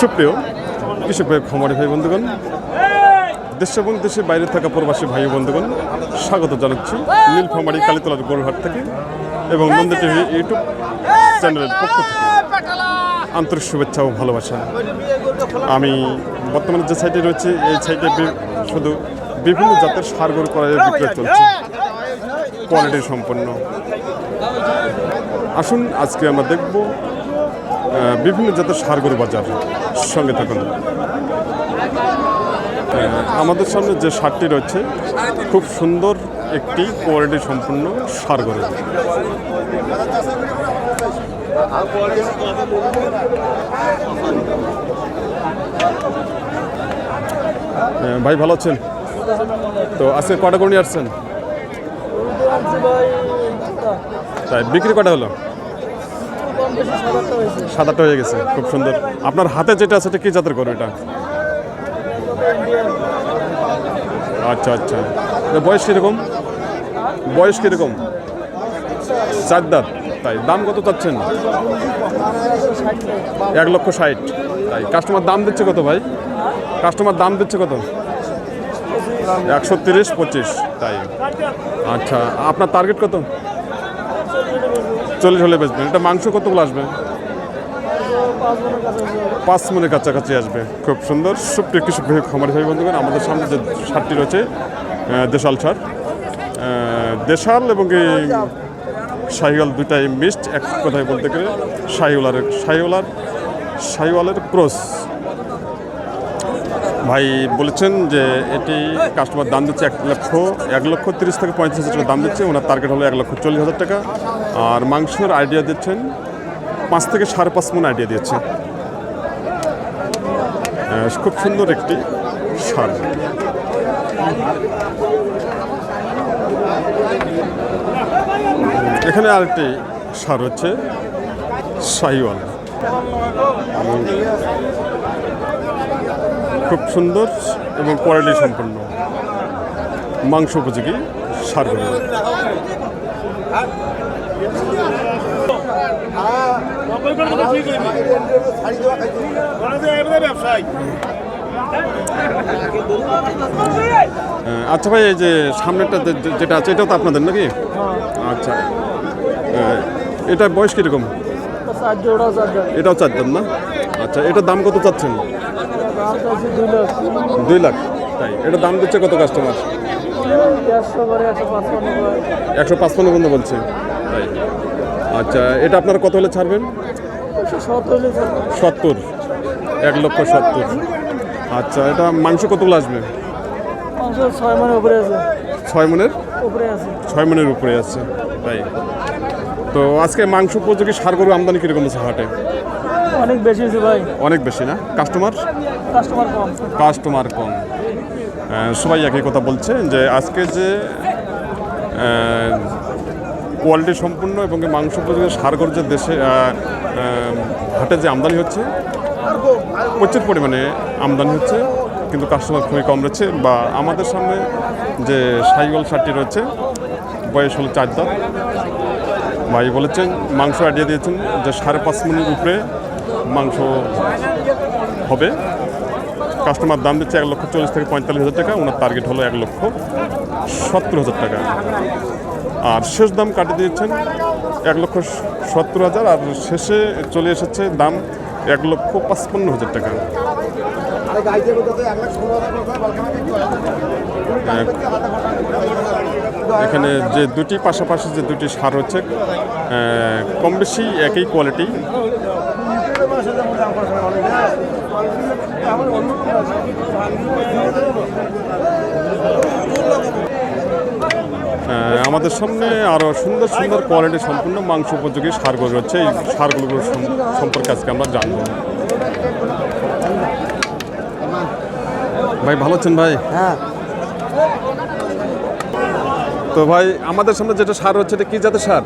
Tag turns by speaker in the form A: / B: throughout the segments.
A: সুপ্রিয় কৃষক ভাই, খামারি ভাই, বন্ধুগণ, দেশ এবং দেশের বাইরে থাকা প্রবাসী ভাই বন্ধুগণ, স্বাগত জানাচ্ছি নীলফামারি কালীতলার গরুহাট থেকে এবং নন্দী টিভি ইউটিউব চ্যানেলের পক্ষ থেকে। আন্তরিক শুভেচ্ছা ও ভালোবাসা। আমি বর্তমানে যে সাইটে রয়েছে, এই সাইটে শুধু বিভিন্ন জাতের সার গরু করার বিক্রয় চলছে। কোয়ালিটি সম্পন্ন। আসুন, আজকে আমরা দেখব বিভিন্ন জাতের সার গরু বাজার সঙ্গে থাকুন। আমাদের সামনে যে সারটি রয়েছে খুব সুন্দর একটি কোয়ালিটি সম্পন্ন সার গরু। ভাই ভালো আছেন? তো আজকে কটা গরু নিয়ে আসছেন? তাই বিক্রি কটা হলো? আটটা হয়ে গেছে, খুব সুন্দর। আপনার হাতে যেটা আছে এটা কি জাতের গরু এটা? আচ্ছা আচ্ছা। বয়স কীরকম? বয়স কীরকম? চার দাঁত। তাই, দাম কত চাচ্ছেন? এক লক্ষ ষাট। তাই কাস্টমার দাম দিচ্ছে কত ভাই? কাস্টমার দাম দিচ্ছে কত? একশো তিরিশ, পঁচিশ। তাই আচ্ছা আপনার টার্গেট কত? চল্লিশ হলে বেচবেন। এটা মাংস কতগুলো আসবে? পাঁচ মনের কাছাকাছি আসবে। খুব সুন্দর। সুপ্রিয় কৃষক খামারি ভাই বন্ধুগণ, আমাদের সামনে যে সারটি রয়েছে দেশাল সার। দেশাল এবং এই শাহিওয়াল দুটাই মিক্সড। এক কথায় বলতে গেলে শাহিওয়ালের শাহিওয়ালার শাহিওয়ালের ক্রস। ভাই বলেছেন যে এটি কাস্টমার দাম দিচ্ছে এক লক্ষ এক লক্ষ তিরিশ থেকে পঁয়ত্রিশ হাজার টাকা দাম দিচ্ছে। ওনার টার্গেট হলো এক লক্ষ চল্লিশ হাজার টাকা। আর মাংসের আইডিয়া দিচ্ছেন পাঁচ থেকে সাড়ে পাঁচ মন আইডিয়া আহ, খুব সুন্দর একটি সার। এখানে আরেকটি সার হচ্ছে শাহিওয়াল। খুব সুন্দর এবং কোয়ালিটি সম্পন্ন মাংস উপযোগী সার আচ্ছা ভাই এই যে সামনেরটা যেটা আছে এটাও তো আপনাদের নাকি? আচ্ছা। এটা বয়স কীরকম? এটাও চাচ্ছেন না? আচ্ছা এটার দাম কত চাচ্ছেন? দুই লাখ। তাই, এটা দাম দিচ্ছে কত কাস্টমার একশো পাঁচপান্ন পর্যন্ত বলছে। তাই। আচ্ছা এটা আপনারা কত হলে ছাড়বেন? সত্তর। এক লক্ষ সত্তর। আচ্ছা এটা মাংস কতগুলো আসবে?
B: ছয় মানে উপরে
A: ছয় মনের?
B: উপরে আছে
A: ছয় মনের উপরে আছে। তাই। তো আজকে মাংস উপযোগী সার গরু আমদানি কীরকম আছে হাটে?
B: অনেক বেশি হয়েছে ভাই।
A: অনেক বেশি না? কাস্টমার
B: কাস্টমার কম।
A: কাস্টমার কম। সবাই একই কথা বলছে যে আজকে যে কোয়ালিটি সম্পূর্ণ এবং মাংস উপযোগী সার যে দেশে হাটে যে আমদানি হচ্ছে প্রচুর পরিমাণে আমদানি হচ্ছে কিন্তু কাস্টমার খুবই কম রয়েছে বা আমাদের সামনে যে সাইগল সারটি রয়েছে বয়স হলো চার দাঁত। ভাই বলেছেন মাংস আইডিয়া দিয়েছেন যে সাড়ে পাঁচ মিনিট উপরে মাংস হবে। কাস্টমার দাম দিচ্ছে এক লক্ষ চল্লিশ থেকে পঁয়তাল্লিশ হাজার টাকা, ওনার টার্গেট হলো এক লক্ষ সত্তর হাজার টাকা। আর শেষ দাম কাটিয়ে দিয়েছেন এক লক্ষ সত্তর হাজার, আর শেষে চলে এসেছে দাম এক লক্ষ পাঁচপান্ন হাজার টাকা। এখানে যে দুটি পাশাপাশি যে দুটি সার হচ্ছে কম বেশি একই কোয়ালিটি আমাদের সামনে আরও সুন্দর সুন্দর কোয়ালিটি সম্পূর্ণ মাংস উপযোগী সারগুলো রয়েছে এই সারগুলো সম- সম্পর্কে আজকে আমরা জানব। ভাই ভালো আছেন ভাই?
B: হ্যাঁ।
A: তো ভাই আমাদের সামনে যেটা সার হচ্ছে এটা কি জাতের সার?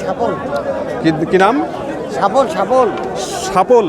B: সাপল
A: কি কি নাম?
B: সাপল সাপল
A: সাপল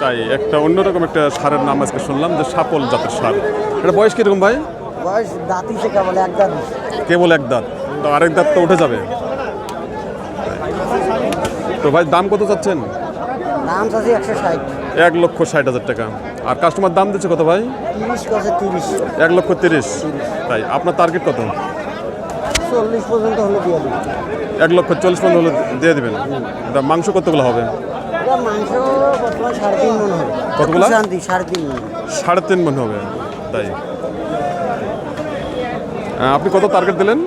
A: তাই একটা অন্যরকম একটা সারের নাম আজকে শুনলাম যে সাপল জাতের সার। এটা বয়স কীরকম ভাই?
B: বয়স দাঁতি থেকে বলে দাঁত।
A: কেবল এক দাঁত। তো আরেক দাঁত তো উঠে যাবে। তো ভাই দাম কত চাচ্ছেন?
B: দাম চাচ্ছি একশো ষাট।
A: এক লক্ষ ষাট হাজার টাকা। আর কাস্টমার দাম দিচ্ছে কত ভাই?
B: তিরিশ তিরিশ।
A: এক লক্ষ তিরিশ। তাই আপনার টার্গেট কত?
B: চল্লিশ পর্যন্ত হলে দিয়ে
A: এক লক্ষ চল্লিশ পর্যন্ত হলে দিয়ে দেবেন। মাংস কতগুলো হবে?
B: মাংস বর্তমান সাড়ে তিন মন হবে।
A: কতগুলা?
B: শান্তি সাড়ে তিন মন
A: সাড়ে তিন মন হবে তাই। আপনি কত টার্গেট দিলেন?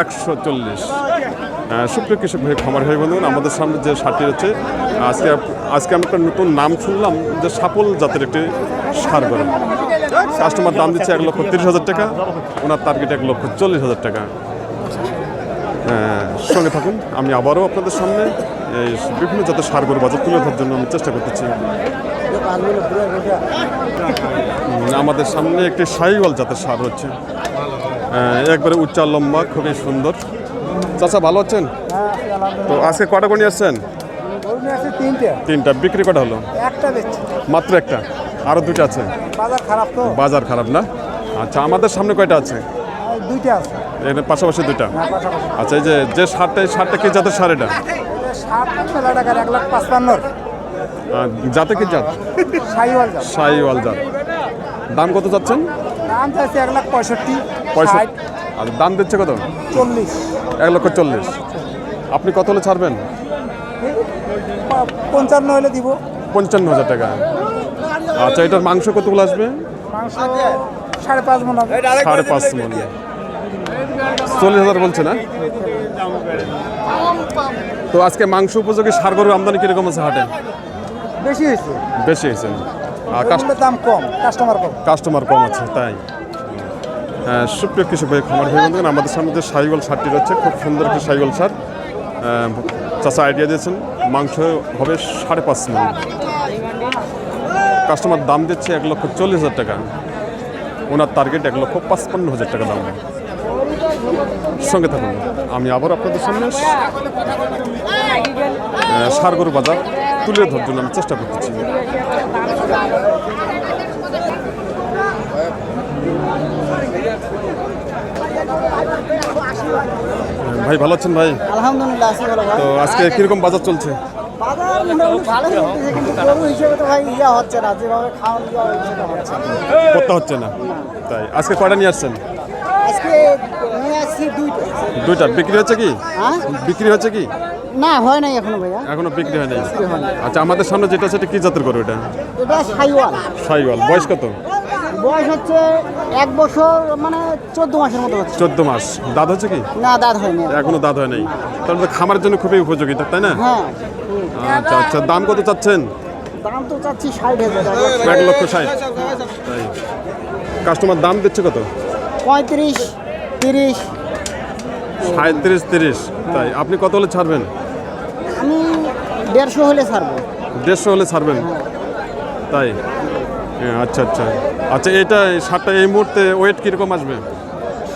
B: একশো চল্লিশ।
A: সুপ্রিয় কৃষক ভাই খামার ভাই বন্ধুগণ আমাদের সামনে যে সারটি হচ্ছে আজকে আজকে আমি একটা নতুন নাম শুনলাম যে সাপল জাতের একটি সার গরম। কাস্টমার দাম দিচ্ছে এক লক্ষ তিরিশ হাজার টাকা ওনার টার্গেট এক লক্ষ চল্লিশ হাজার টাকা। সঙ্গে থাকুন। আমি আবারও আপনাদের সামনে এই বিভিন্ন জাতের সার গরু বাজার তুলে ধরার জন্য আমি চেষ্টা করতেছি। আমাদের সামনে একটি সাইওয়াল জাতের সার হচ্ছে একবারে উচ্চা লম্বা খুবই সুন্দর। চাচা ভালো আছেন? তো আজকে কটা করে আসছেন?
B: তিনটে।
A: তিনটা বিক্রি কটা হলো? মাত্র একটা। আরও দুটো আছে?
B: বাজার খারাপ
A: বাজার খারাপ না? আচ্ছা আমাদের সামনে কয়টা আছে?
B: দুইটা আছে।
A: এর পাশাপাশি দুইটা? আচ্ছা এই যে যে সারটা এই সারটা কি জাতের সার এটা? জাতে কি জাত?
B: সাইওয়াল
A: জাত। দাম কত যাচ্ছেন
B: দাম চাইছে এক লাখ পঁয়ষট্টি
A: পয়সা
B: ষাট
A: আর দাম দিচ্ছে কত?
B: চল্লিশ।
A: এক লক্ষ চল্লিশ। আপনি কত হলে ছাড়বেন?
B: পঞ্চান্ন হলে দিব।
A: পঞ্চান্ন হাজার টাকা। আচ্ছা এটার মাংস কতগুলো আসবে?
B: সাড়ে পাঁচ মন
A: সাড়ে পাঁচ মন। চল্লিশ হাজার বলছে না? তো আজকে মাংস উপযোগী সার গরুর আমদানি কীরকম আছে হাটে?
B: বেশি হয়েছে।
A: বেশি হয়েছে
B: দাম কম কাস্টমার কম।
A: কাস্টমার কম আছে তাই? হ্যাঁ, সুপ্রিয় কৃষক ভাই খামার ভাই বন্ধুগণ আমাদের সামনে যে সাইগল সারটি রয়েছে খুব সুন্দর একটি সাইগল সার। চাচা আইডিয়া দিয়েছেন মাংস হবে সাড়ে পাঁচ মন। কাস্টমার দাম দিচ্ছে এক লক্ষ চল্লিশ হাজার টাকা। ওনার টার্গেট এক লক্ষ পাঁচপান্ন হাজার টাকা দাম। সঙ্গে থাকুন। আমি আবার আপনাদের সামনে সারগরু বাজার তুলে ধরার জন্য আমি চেষ্টা করতেছি। ভাই ভালো আছেন ভাই?
B: আলহামদুলিল্লাহ
A: তো আজকে কীরকম বাজার চলছে?
B: হচ্ছে না।
A: তাই আজকে কয়টা নিয়ে আসছেন?
B: আজকে নিয়ে আসছি দুইটা।
A: দুইটা। বিক্রি হচ্ছে কি?
B: হ্যাঁ?
A: বিক্রি হচ্ছে কি?
B: না হয় নাই এখনও ভাইয়া।
A: এখনও বিক্রি হয় নাই। আচ্ছা আমাদের সামনে যেটা সেটা কি জাতের করো এটা?
B: এটা সাইওয়াল।
A: সাইওয়াল। বয়স কত?
B: বয়স হচ্ছে এক বছর মানে চোদ্দ মাসের মতো হচ্ছে।
A: চোদ্দ মাস। দাঁত হচ্ছে কি?
B: না দাঁত হয়নি
A: এখনও দাঁত হয় নাই। তাহলে খামারের জন্য খুবই উপযোগী তাই না?
B: হ্যাঁ।
A: আচ্ছা আচ্ছা। দাম কত চাচ্ছেন?
B: দাম তো চাচ্ছি ষাট হাজার
A: এক লক্ষ ষাট। তাই। কাস্টমার দাম দিচ্ছে কত?
B: পঁয়ত্রিশ তিরিশ।
A: সাঁত্রিশ তিরিশ। তাই আপনি কত হলে ছাড়বেন?
B: আমি দেড়শো হলে ছাড়বো।
A: দেড়শো হলে ছাড়বেন? তাই? হ্যাঁ, আচ্ছা আচ্ছা। আচ্ছা এটা এই সারটা এই মুহূর্তে ওয়েট কীরকম আসবে?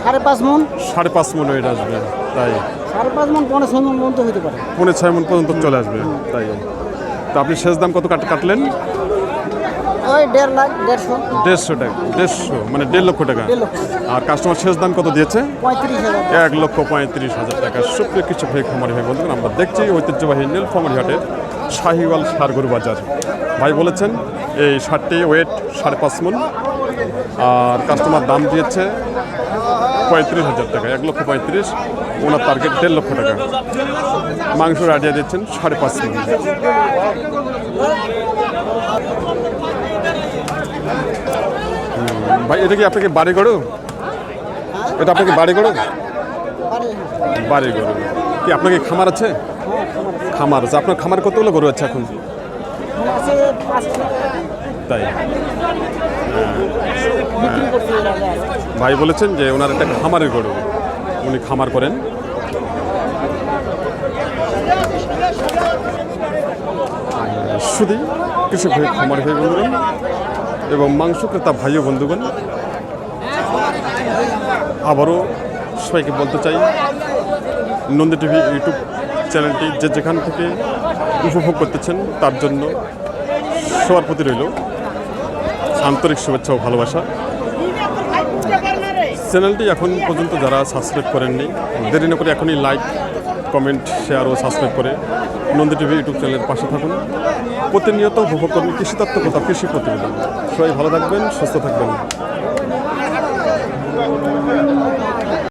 B: সাড়ে পাঁচ মন।
A: সাড়ে পাঁচ মন ওয়েট আসবে তাই?
B: সাড়ে পাঁচ মন পনেরো ছয় মন পর্যন্ত হতে পারে।
A: পৌনে ছয় মন পর্যন্ত চলে আসবে তাই? তো আপনি শেষ দাম কত কাট কাটলেন?
B: ওই দেড় লাখ দেড়শো।
A: দেড়শো টাকা দেড়শো মানে দেড় লক্ষ টাকা। আর কাস্টমার শেষ দাম কত দিয়েছে?
B: পঁয়ত্রিশ হাজার
A: এক লক্ষ পঁয়ত্রিশ হাজার টাকা। সুপ্রিয় কিছু ভাই খামারি ভাই বন্ধুগণ আমরা দেখছি ঐতিহ্যবাহী নীলফামারি হাটের শাহিওয়াল সারগরু বাজার। ভাই বলেছেন এই শার্টটি ওয়েট সাড়ে পাঁচ মন আর কাস্টমার দাম দিয়েছে পঁয়ত্রিশ হাজার টাকা এক লক্ষ পঁয়ত্রিশ ওনার টার্গেট দেড় লক্ষ টাকা। মাংসের আইডিয়া দিচ্ছেন সাড়ে পাঁচ মন। ভাই, এটা কি আপনাকে বাড়ি গড়ো এটা আপনাকে বাড়ি গড়ো বাড়ি গরু। কি আপনাকে খামার আছে? খামার আছে। আপনার খামার কতগুলো গরু আছে এখন? তাই।
B: আছে।
A: ভাই বলেছেন যে ওনার একটা খামারের গরু। উনি খামার করেন। শুধু কৃষক ভাই খামার ভাই বন্ধুগণ এবং মাংস ক্রেতা ভাই বন্ধুগণ, আবারও সবাইকে বলতে চাই, নন্দী টিভি ইউটিউব চ্যানেলটি যে যেখান থেকে উপভোগ করতেছেন, তার জন্য সবার প্রতি রইল আন্তরিক শুভেচ্ছা ও ভালোবাসা। চ্যানেলটি এখন পর্যন্ত যারা সাবস্ক্রাইব করেননি, দেরি না করে এখনই লাইক, কমেন্ট, শেয়ার ও সাবস্ক্রাইব করে নন্দী টিভি ইউটিউব চ্যানেলের পাশে থাকুন। প্রতিনিয়ত উপভোগ করুন কৃষি তত্ত্ব কথা কৃষি প্রতিবেদন। সবাই ভালো থাকবেন সুস্থ থাকবেন।